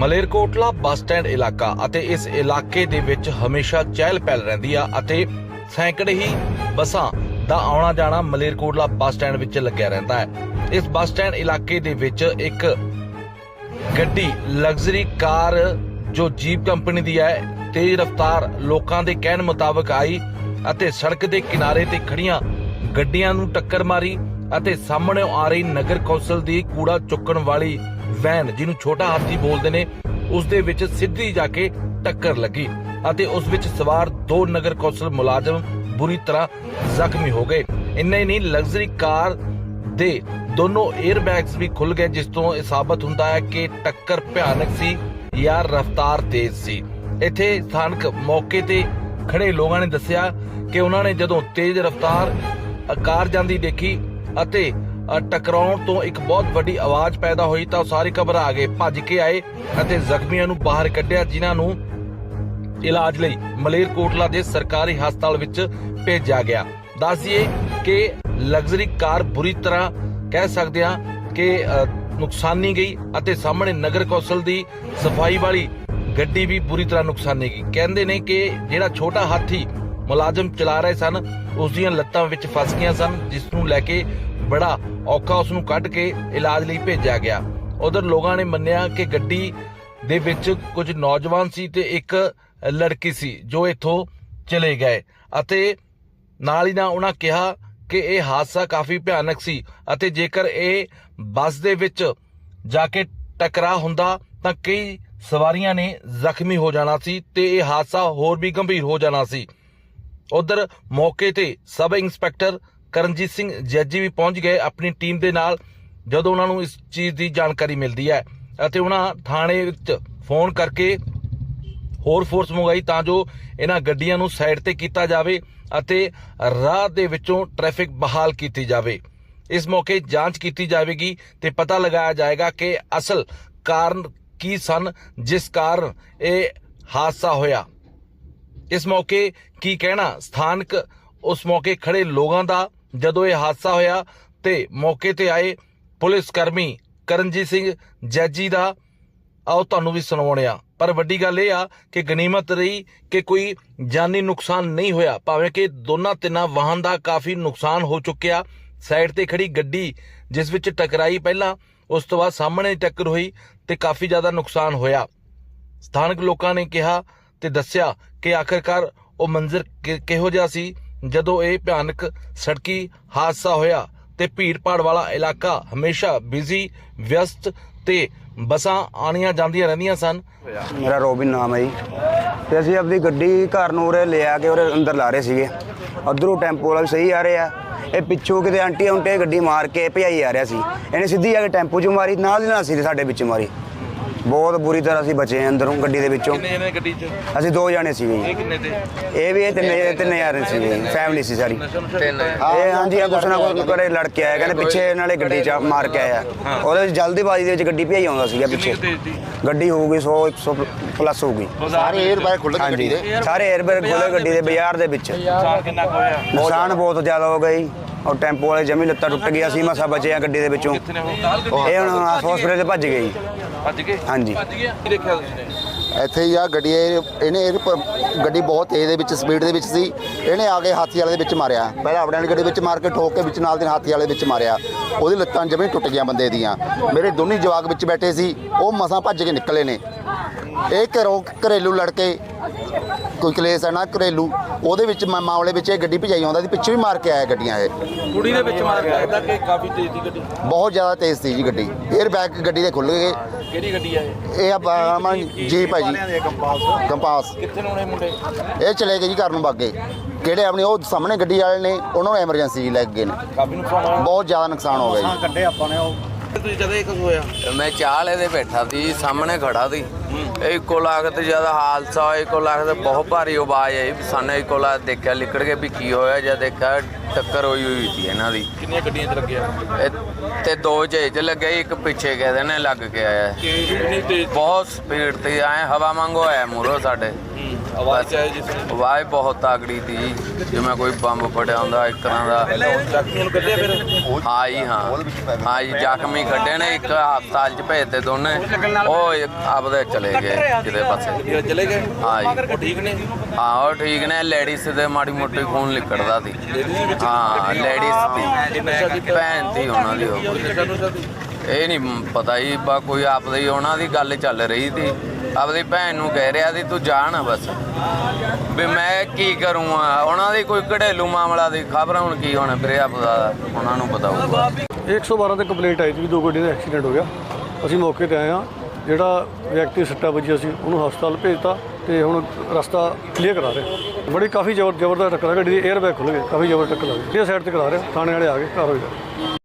Malerkotla bus stand ਇਲਾਕਾ ਅਤੇ ਇਸ ਇਲਾਕੇ ਦੇ ਵਿੱਚ ਹਮੇਸ਼ਾ ਚਹਿਲ ਪਹਿਲ ਰਹਿੰਦੀ ਆ ਅਤੇ ਸੈਂਕੜੇ ਹੀ ਬੱਸਾਂ ਦਾ ਆਉਣਾ ਜਾਣਾ ਮਲੇਰਕੋਟਲਾ ਬੱਸ ਸਟੈਂਡ ਵਿੱਚ ਲੱਗਿਆ ਰਹਿੰਦਾ ਹੈ। ਇਸ ਬੱਸ ਸਟੈਂਡ ਇਲਾਕੇ ਦੇ ਵਿੱਚ ਇੱਕ ਗੱਡੀ ਲਗਜ਼ਰੀ ਕਾਰ ਜੋ ਜੀਪ ਕੰਪਨੀ ਦੀ ਹੈ, ਤੇਜ਼ ਰਫ਼ਤਾਰ ਲੋਕਾਂ ਦੇ ਕਹਿਣ ਮੁਤਾਬਕ ਆਈ ਅਤੇ ਸੜਕ ਦੇ ਕਿਨਾਰੇ ਤੇ ਖੜੀਆਂ ਗੱਡੀਆਂ ਨੂੰ ਟੱਕਰ ਮਾਰੀ ਅਤੇ ਸਾਹਮਣੇ ਆ ਰਹੀ ਨਗਰ ਕੌਂਸਲ ਦੀ ਕੂੜਾ ਚੁੱਕਣ ਵਾਲੀ ਵੈਨ ਜਿਹਨੂੰ ਛੋਟਾ ਹਾਥੀ ਬੋਲਦੇ ਨੇ ਉਸ ਦੇ ਵਿੱਚ ਸਿੱਧੀ ਜਾ ਕੇ ਟੱਕਰ ਲੱਗੀ ਅਤੇ ਉਸ ਵਿੱਚ ਸਵਾਰ ਦੋ ਨਗਰ ਕੌਂਸਲ ਮੁਲਾਜ਼ਮ ਬੁਰੀ ਤਰ੍ਹਾਂ ਜ਼ਖਮੀ ਹੋ ਗਏ। ਇੰਨਾ ਹੀ ਨਹੀਂ, ਲਗਜ਼ਰੀ ਕਾਰ ਦੇ ਦੋਨੋਂ 에ਅਰ ਵੀ ਖੁੱਲ ਗਏ, ਜਿਸ ਤੋਂ ਇਹ ਸਾਬਤ ਹੁੰਦਾ ਹੈ ਕਿ ਟੱਕਰ ਭਿਆਨਕ ਸੀ ਜਾਂ ਰਫ਼ਤਾਰ ਤੇਜ਼ ਸੀ। ਇੱਥੇ ਸਥਾਨਕ ਮੌਕੇ ਤੇ ਖੜੇ ਲੋਕਾਂ ਨੇ ਦੱਸਿਆ ਕਿ ਉਹਨਾਂ ਨੇ ਜਦੋਂ ਤੇਜ਼ ਰਫ਼ਤਾਰ ਕਾਰ ਜਾਂਦੀ ਦੇਖੀ ਅਤੇ ਟਕਰਾਉਣ ਤੋਂ ਇੱਕ ਬਹੁਤ ਵੱਡੀ ਆਵਾਜ਼ ਪੈਦਾ ਹੋਈ ਤਾਂ ਸਾਰੇ ਘਬਰਾ ਗਏ ਭੱਜ ਕੇ ਆਏ ਅਤੇ ਜ਼ਖਮੀਆਂ ਨੂੰ ਬਾਹਰ ਕੱਢਿਆ, ਜਿਨ੍ਹਾਂ ਨੂੰ ਇਲਾਜ ਲਈ ਮਲੇਰਕੋਟਲਾ ਦੇ ਸਰਕਾਰੀ ਹਸਪਤਾਲ ਵਿੱਚ ਭੇਜਿਆ ਗਿਆ। ਦੱਸ ਦਈਏ ਕਿ ਲਗਜ਼ਰੀ ਕਾਰ ਬੁਰੀ ਤਰ੍ਹਾਂ ਕਹਿ ਸਕਦੇ ਹਾਂ ਕਿ ਨੁਕਸਾਨੀ ਗਈ ਅਤੇ ਸਾਹਮਣੇ ਨਗਰ ਕੌਂਸਲ ਦੀ ਸਫ਼ਾਈ ਵਾਲੀ ਗੱਡੀ ਵੀ ਬੁਰੀ ਤਰ੍ਹਾਂ ਨੁਕਸਾਨੀ ਗਈ। ਕਹਿੰਦੇ ਨੇ ਕਿ ਜਿਹੜਾ ਛੋਟਾ ਹਾਥੀ ਮੁਲਾਜ਼ਮ ਚਲਾ ਰਹੇ ਸਨ, ਉਸ ਦੀਆਂ ਲੱਤਾਂ ਵਿੱਚ ਫਸ ਗਈਆਂ ਸਨ, ਜਿਸ ਨੂੰ ਲੈ ਕੇ ਬੜਾ ਔਖਾ ਉਸ ਨੂੰ ਕੱਢ ਕੇ ਇਲਾਜ ਲਈ ਭੇਜਿਆ ਗਿਆ। ਉਧਰ ਲੋਕਾਂ ਨੇ ਮੰਨਿਆ ਕਿ ਗੱਡੀ ਦੇ ਵਿੱਚ ਕੁਝ ਨੌਜਵਾਨ ਸੀ ਤੇ ਇੱਕ ਲੜਕੀ ਸੀ, ਜੋ ਇੱਥੋਂ ਚਲੇ ਗਏ ਅਤੇ ਨਾਲ ਹੀ ਨਾਲ ਉਹਨਾਂ ਕਿਹਾ ਕਿ ਇਹ ਹਾਦਸਾ ਕਾਫੀ ਭਿਆਨਕ ਸੀ ਅਤੇ ਜੇਕਰ ਇਹ ਬੱਸ ਦੇ ਵਿੱਚ ਜਾ ਕੇ ਟਕਰਾ ਹੁੰਦਾ ਤਾਂ ਕਈ ਸਵਾਰੀਆਂ ਨੇ ਜ਼ਖਮੀ ਹੋ ਜਾਣਾ ਸੀ ਤੇ ਇਹ ਹਾਦਸਾ ਹੋਰ ਵੀ ਗੰਭੀਰ ਹੋ ਜਾਣਾ ਸੀ। ਉਧਰ ਮੌਕੇ ਤੇ ਸਬ ਇੰਸਪੈਕਟਰ ਕਰਨਜੀਤ ਸਿੰਘ ਜੱਜੀ ਵੀ ਪਹੁੰਚ ਗਏ ਆਪਣੀ ਟੀਮ ਦੇ ਨਾਲ, ਜਦੋਂ ਉਹਨਾਂ ਨੂੰ ਇਸ ਚੀਜ਼ ਦੀ ਜਾਣਕਾਰੀ ਮਿਲਦੀ ਹੈ। ਅਤੇ ਉਹਨਾਂ ਥਾਣੇ ਵਿੱਚ ਫੋਨ ਕਰਕੇ ਹੋਰ ਫੋਰਸ ਮੰਗਾਈ ਤਾਂ ਜੋ ਇਹਨਾਂ ਗੱਡੀਆਂ ਨੂੰ ਸਾਈਡ ਤੇ ਕੀਤਾ ਜਾਵੇ ਅਤੇ ਰਾਹ ਦੇ ਵਿੱਚੋਂ ਟ੍ਰੈਫਿਕ ਬਹਾਲ ਕੀਤੀ ਜਾਵੇ। ਇਸ ਮੌਕੇ ਜਾਂਚ ਕੀਤੀ ਜਾਵੇਗੀ ਤੇ ਪਤਾ ਲਗਾਇਆ ਜਾਏਗਾ ਕਿ ਅਸਲ ਕਾਰਨ ਕੀ ਸਨ, ਜਿਸ ਕਾਰਨ ਇਹ ਹਾਦਸਾ ਹੋਇਆ। ਇਸ ਮੌਕੇ ਕੀ ਕਹਿਣਾ? ਸਥਾਨਕ ਉਸ ਮੌਕੇ ਖੜੇ ਲੋਕਾਂ ਦਾ ਜਦੋਂ ਇਹ ਹਾਦਸਾ ਹੋਇਆ ਤੇ ਮੌਕੇ ਤੇ ਆਏ ਪੁਲਿਸ ਕਰਮੀ ਕਰਨਜੀਤ ਸਿੰਘ ਜੈਜੀ ਦਾ। ਆਓ ਤੁਹਾਨੂੰ ਵੀ ਸੁਣਾਉਣੇ ਆ ਪਰ ਵੱਡੀ ਗੱਲ ਇਹ ਆ ਕਿ ਗਨੀਮਤ ਰਹੀ ਕਿ ਕੋਈ ਜਾਨੀ ਨੁਕਸਾਨ ਨਹੀਂ ਹੋਇਆ। ਭਾਵੇਂ ਕਿ ਦੋਨਾਂ ਤਿੰਨਾਂ ਵਾਹਨ ਦਾ ਕਾਫੀ ਨੁਕਸਾਨ ਹੋ ਚੁੱਕਿਆ। ਸਾਈਡ ਤੇ ਖੜੀ ਗੱਡੀ ਜਿਸ ਵਿੱਚ ਟਕਰਾਈ ਪਹਿਲਾਂ, ਉਸ ਤੋਂ ਬਾਅਦ ਸਾਹਮਣੇ ਟੱਕਰ ਹੋਈ ਤੇ ਕਾਫੀ ਜ਼ਿਆਦਾ ਨੁਕਸਾਨ ਹੋਇਆ। ਸਥਾਨਕ ਲੋਕਾਂ ਨੇ ਕਿਹਾ ਤੇ ਦੱਸਿਆ ਕਿ ਆਖਰਕਾਰ ਉਹ ਮੰਜ਼ਰ ਕਿਹੋ ਜਿਹਾ ਸੀ ਜਦੋਂ ਇਹ ਭਿਆਨਕ ਸੜਕੀ ਹਾਦਸਾ ਹੋਇਆ ਤੇ ਭੀੜ-ਭਾੜ ਵਾਲਾ ਇਲਾਕਾ ਹਮੇਸ਼ਾ ਬਿਜ਼ੀ, ਵਿਅਸਤ ਤੇ ਬੱਸਾਂ ਆਣੀਆਂ ਜਾਂਦੀਆਂ ਰਹਿੰਦੀਆਂ ਸਨ। ਮੇਰਾ ਰੋਬਿਨ ਨਾਮ ਹੈ ਜੀ। ਤੇ ਅਸੀਂ ਆਪਣੀ ਗੱਡੀ ਘਰ ਨੂੰ ਉਰੇ ਲੈ ਆ ਕੇ ਉਰੇ ਅੰਦਰ ਲਾ ਰਹੇ ਸੀਗੇ। ਉਧਰੋਂ ਟੈਂਪੋ ਵਾਲਾ ਵੀ ਸਹੀ ਆ ਰਿਹਾ। ਇਹ ਪਿੱਛੋਂ ਕਿਤੇ ਆਂਟੀ ਉਂਟੇ ਗੱਡੀ ਮਾਰ ਕੇ ਭਜਾਈ ਆ ਰਿਹਾ ਸੀ। ਇਹਨੇ ਸਿੱਧੀ ਆ ਕੇ ਟੈਂਪੋ 'ਚ ਮਾਰੀ, ਨਾਲ ਦੀ ਨਾਲ ਸੀ ਸਾਡੇ ਵਿੱਚ ਮਾਰੀ। ਬਹੁਤ ਬੁਰੀ ਤਰ੍ਹਾਂ ਅਸੀਂ ਬਚੇ ਅੰਦਰੋਂ ਗੱਡੀ ਦੇ ਵਿੱਚੋਂ। ਜਣੇ ਗੱਡੀ 'ਚ? ਅਸੀਂ ਦੋ ਜਾਣੇ ਸੀਗੇ। ਜੀ ਕਿੰਨੇ ਤੇ ਇਹ ਵੀ ਇਹ ਤਿੰਨ ਤਿੰਨ ਯਾਰ ਸੀਗੇ ਫੈਮਿਲੀ ਸੀ ਸਾਰੀ। ਇਹ ਹਾਂਜੀ ਆ ਕੁਛ ਨਾ ਕੁਛ ਕਰੇ ਲੜ ਕੇ ਆਇਆ ਕਹਿੰਦੇ ਪਿੱਛੇ ਨਾਲੇ ਗੱਡੀ ਚ ਮਾਰ ਕੇ ਆਇਆ। ਉਹਦੇ ਵਿੱਚ ਜਲਦੀਬਾਜ਼ੀ ਦੇ ਵਿੱਚ ਗੱਡੀ ਭਜਾਈ ਆਉਂਦਾ ਸੀਗਾ ਪਿੱਛੇ। ਗੱਡੀ ਹੋਊਗੀ 100 100 ਪਲੱਸ ਹੋਊਗੀ। ਸਾਰੇ 에ਅਰ ਬੈਗ ਖੁੱਲ ਗਏ ਗੱਡੀ ਦੇ। ਸਾਰੇ 에ਅਰਬੈਗ ਖੋਲੇ ਗੱਡੀ ਦੇ ਬਾਜ਼ਾਰ ਦੇ ਵਿੱਚ। ਨੁਕਸਾਨ ਕਿੰਨਾ ਕੁ ਹੋਇਆ? ਨੁਕਸਾਨ ਬਹੁਤ ਜ਼ਿਆਦਾ ਹੋ ਗਿਆ ਜੀ। ਔਰ ਟੈਂਪੋ ਵਾਲੇ ਜਮੀ ਲੱਤਾਂ ਟੁੱਟ ਗਈਆਂ ਸੀ ਮਸਾ ਬਚੇ ਆ ਗੱਡੀ ਦੇ ਵਿੱਚੋਂ। ਕਿੱਥੇ ਨੇ ਉਹ? ਇਹ ਹੁਣ ਹਸਪੀਟਲ 'ਚ ਭੱਜ ਜੀ। ਭੱਜ ਗਏ? ਹਾਂਜੀ। ਭੱਜ ਗਿਆ ਕੀ ਦੇਖਿਆ ਤੁਸੀਂ ਨੇ? ਇੱਥੇ ਹੀ ਆ ਗੱਡੀ ਇਹ- ਇਹਨੇ ਇਹ ਪ- ਗੱਡੀ ਬਹੁਤ ਤੇਜ਼ ਦੇ ਵਿੱਚ ਸਪੀਡ ਦੇ ਵਿੱਚ ਸੀ। ਇਹਨੇ ਆ ਕੇ ਹਾਥੀ ਵਾਲੇ ਦੇ ਵਿੱਚ ਮਾਰਿਆ। ਪਹਿਲਾਂ ਆਪਣੇ ਵਾਲੀ ਗੱਡੀ ਵਿੱਚ ਮਾਰ ਕੇ ਠੋਕ ਕੇ ਵਿੱਚ ਨਾਲ ਦੇ ਹਾਥੀ ਵਾਲੇ ਵਿੱਚ ਮਾਰਿਆ। ਉਹਦੀ ਲੱਤਾਂ ਜਮੇ ਟੁੱਟ ਗਈਆਂ ਬੰਦੇ ਦੀਆਂ। ਮੇਰੇ ਦੋਨੇ ਜਵਾਕ ਵਿੱਚ ਬੈਠੇ ਸੀ। ਉਹ ਮਸਾਂ ਭੱਜ ਕੇ ਨਿਕਲੇ ਨੇ। ਇਹ ਘਰੋਂ ਘਰੇਲੂ ਲੜਕੇ ਕੋਈ ਕਲੇਸ਼ ਹੈ ਨਾ ਘਰੇਲੂ ਉਹਦੇ ਵਿੱਚ ਮਾ- ਮਾਮਲੇ ਵਿੱਚ ਇਹ ਗੱਡੀ ਭਜਾਈ ਆਉਂਦਾ ਸੀ ਪਿੱਛੇ ਵੀ ਮਾਰ ਕੇ ਆਇਆ ਗੱਡੀਆਂ ਇਹ। ਕੁੜੀ ਦੇ ਵਿੱਚ ਮਾਰ ਗਿਆ ਕਿ ਕਾਫੀ ਤੇਜ਼ ਦੀ ਗੱਡੀ? ਬਹੁਤ ਜ਼ਿਆਦਾ ਤੇਜ਼ ਸੀ ਜੀ ਗੱਡੀ। 에ਅਰ ਬੈਗ ਗੱਡੀ ਦੇ ਖੁੱਲ ਗਏ। ਕਿਹੜੀ ਗੱਡੀ ਆ ਇਹ? ਇਹ ਆਪਾਂ ਜੀਪ ਹੈ ਜੀ। ਕੰਪਾਸ? ਕਿੱਥੇ ਨੂੰ ਨੇ ਮੁੰਡੇ? ਇਹ ਚਲੇ ਗਏ ਜੀ ਘਰ ਨੂੰ ਬਾਗੇ। ਕਿਹੜੇ ਆਪਣੇ ਉਹ ਸਾਹਮਣੇ ਗੱਡੀ ਵਾਲੇ ਨੇ ਉਹਨਾਂ ਨੂੰ ਐਮਰਜੈਂਸੀ ਲੈ ਕੇ ਗਏ ਨੇ। ਕਾਫੀ ਨੁਕਸਾਨ ਹੋਇਆ। ਬਹੁਤ ਜ਼ਿਆਦਾ ਨੁਕਸਾਨ ਹੋ ਗਿਆ ਜੀ। ਤੁਸੀਂ ਕਦੇ ਕੁਝ ਹੋਇਆ ਮੈਂ ਦੇ ਬੈਠਾ ਸੀ ਸਾਹਮਣੇ ਖੜਾ ਸੀ। ਇੱਕੋ ਲਾਗਤ ਜਦ ਹਾਦਸਾ ਹੋਇਆ ਇੱਕੋ ਲਾਗਤ ਬਹੁਤ ਭਾਰੀ ਆਵਾਜ਼ ਆਈ ਵੀ ਸਾਨੂੰ ਇੱਕੋ ਲਾਗਤ ਦੇਖਿਆ ਲਿਕੜ ਕੇ ਵੀ ਕੀ ਹੋਇਆ ਜਦ ਦੇਖਿਆ ਟੱਕਰ ਹੋਈ ਹੋਈ ਸੀ ਇਹਨਾਂ ਦੀ। ਕਿੰਨੀਆਂ ਗੱਡੀਆਂ 'ਚ ਲੱਗਿਆ? ਇਹ- ਤੇ ਦੋ ਜੇਜ ਲੱਗੇ ਇੱਕ ਪਿੱਛੇ ਕਹਿੰਦੇ ਨੇ ਲੱਗ ਕੇ ਆਇਆ। ਬਹੁਤ ਸਪੀਡ ਤੇ ਆਏ ਹਵਾ ਮੰਗੋ ਆਇਆ ਮੂਰੋ ਸਾਡੇ। ਆਵਾਜ਼ ਬਹੁਤ ਤਗੜੀ ਸੀ। ਜਿਵੇਂ ਕੋਈ ਬੰਬ ਫਟਿਆ ਹੁੰਦਾ ਇੱਕ ਤਰ੍ਹਾਂ ਦਾ। ਜ਼ਖਮੀਆਂ ਨੂੰ ਕੱਢਿਆ ਫਿਰ? ਹਾਂ ਜੀ ਹਾਂ। ਹਾਂ ਜੀ ਜ਼ਖਮੀ ਕੱਢੇ ਨੇ ਇੱਕ ਹਸਪਤਾਲ ਚ ਭੇਜਤੇ ਦੋਨੇ। ਉਹ ਇੱਕ ਆਪਦੇ ਚਲੇ ਗਏ ਕਿਤੇ ਪਾਸੇ। ਇਹ ਚਲੇ ਗਏ? ਹਾਂ ਜੀ। ਉਹ ਠੀਕ ਨੇ? ਹਾਂ ਉਹ ਠੀਕ ਨੇ। ਲੇਡੀਜ਼ ਦੇ ਮਾੜੀ ਮੋਟੀ ਖੂਨ ਲਿਕੜਦਾ ਸੀ। ਹਾਂ ਲੇਡੀਜ਼ ਦੀ। ਭੈਣ ਦੀ ਉਹਨਾਂ ਦੀ ਉਹ। ਸੀ? ਇਹ ਨਹੀਂ ਪਤਾ ਹੀ ਬਾ ਕੋਈ ਆਪਦੇ ਹੀ ਉਹਨਾਂ ਦੀ ਗੱਲ ਚੱਲ ਰਹੀ ਸੀ। ਆਪਦੀ ਭੈਣ ਨੂੰ ਕਹਿ ਰਿਹਾ ਸੀ, ਤੂੰ ਜਾਣ ਬਸ। ਵੀ ਮੈਂ ਕੀ ਕਰੂੰਗਾ? ਉਹਨਾਂ ਦੀ ਕੋਈ ਘੜੇਲੂ ਮਾਮਲਾ ਦੀ ਖਬਰ ਹੁਣ ਕੀ ਹੋਣਾ? ਵੀਰੇ ਆਪਦਾ ਉਹਨਾਂ ਨੂੰ ਪਤਾ ਹੋਊਗਾ। 112 ਤੇ ਕੰਪਲੇਂਟ ਆਈ ਸੀ ਵੀ ਦੋ ਗੱਡੀਆਂ ਦਾ ਐਕਸੀਡੈਂਟ ਹੋ ਗਿਆ। ਅਸੀਂ ਮੌਕੇ ਤੇ ਆਏ ਹਾਂ। ਜਿਹੜਾ ਵਿਅਕਤੀ ਸੱਟਾ ਵੱਜਿਆ ਸੀ, ਉਹਨੂੰ ਹਸਪਤਾਲ ਭੇਜਤਾ ਤੇ ਹੁਣ ਰਸਤਾ ਕਲੀਅਰ ਕਰਾ ਰਹੇ। ਬੜੀ ਕਾਫੀ ਜ਼ਬਰ ਜ਼ਬਰਦਸਤ ਟੱਕਰ ਆ। ਗੱਡੀ ਦੇ 에ਅਰ ਬੈਗ ਖੁੱਲ ਗਏ ਕਾਫੀ ਜ਼ਬਰ ਟੱਕਰ ਲੱਗ ਗਈ ਇਹ ਸਾਈਡ ਤੇ ਕਰਾ ਰਹੇ। ਥਾਣੇ ਵਾਲੇ ਆ ਗਏ। ਕਾਰਵਾਈ ਕਰ